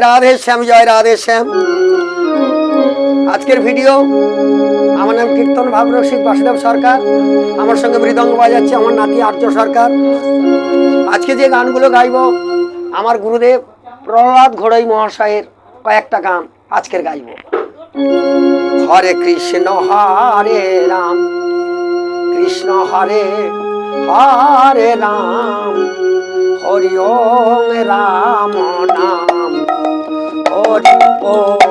রাধে শ্যাম, জয় রাধে শ্যাম। আজকের ভিডিও, আমার নাম কীর্তন ভাবরসিক বাসুদেব সরকার। আমার সঙ্গে মৃদঙ্গ বাজাচ্ছে আমার নাতি আর্য সরকার। আজকে যে গানগুলো গাইব, আমার গুরুদেব প্রহ্লাদ ঘোড়াই মহাশয়ের কয়েকটা গান আজকের গাইব। হরে কৃষ্ণ, হরে রাম। কৃষ্ণ, হরে হরে রাম। হরি ওম রাম। হরি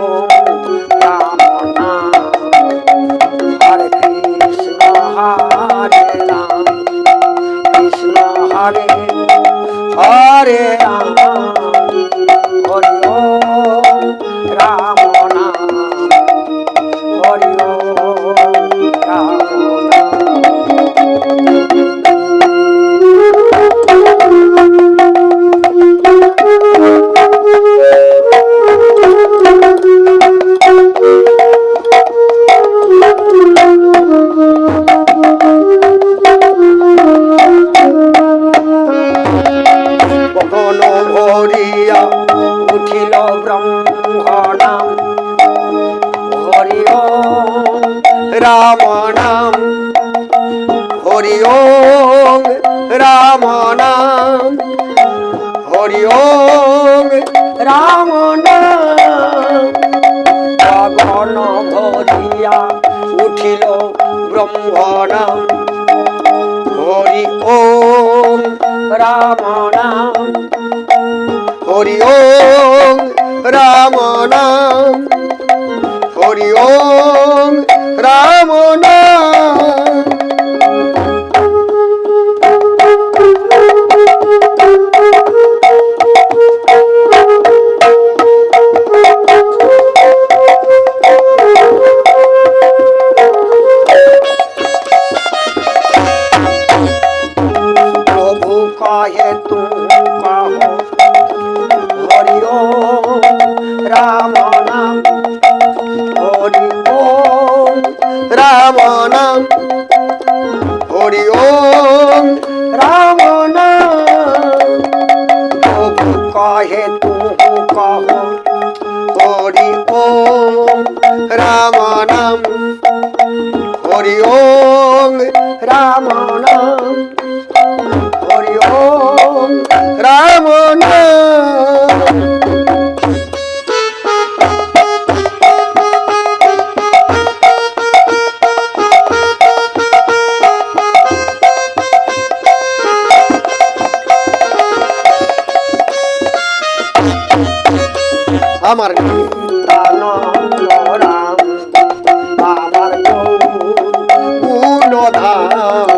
রাম নাম হরি ওম রাম নাম হরি ওম রাম নাম উঠিল ব্রহ্মণাম হরি ওম রাম নাম হরি ওম রাম নাম হরি ওম রাম নাম রাম নাম হরি ওম রাম নাম প্রভু কহে তুম কহ, হরি ওম রাম নাম হরি ওম রাম নাম হরি ওম রাম নাম আমার রাম আমার গুণধাম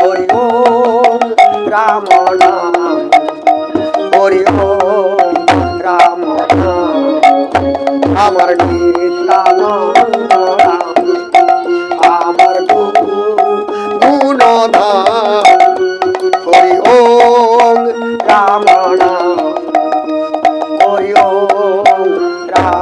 হরি ওম রাম নাম হরি ওম রাম নাম আমার নিত্যানন্দ রাম আমার গুণধাম।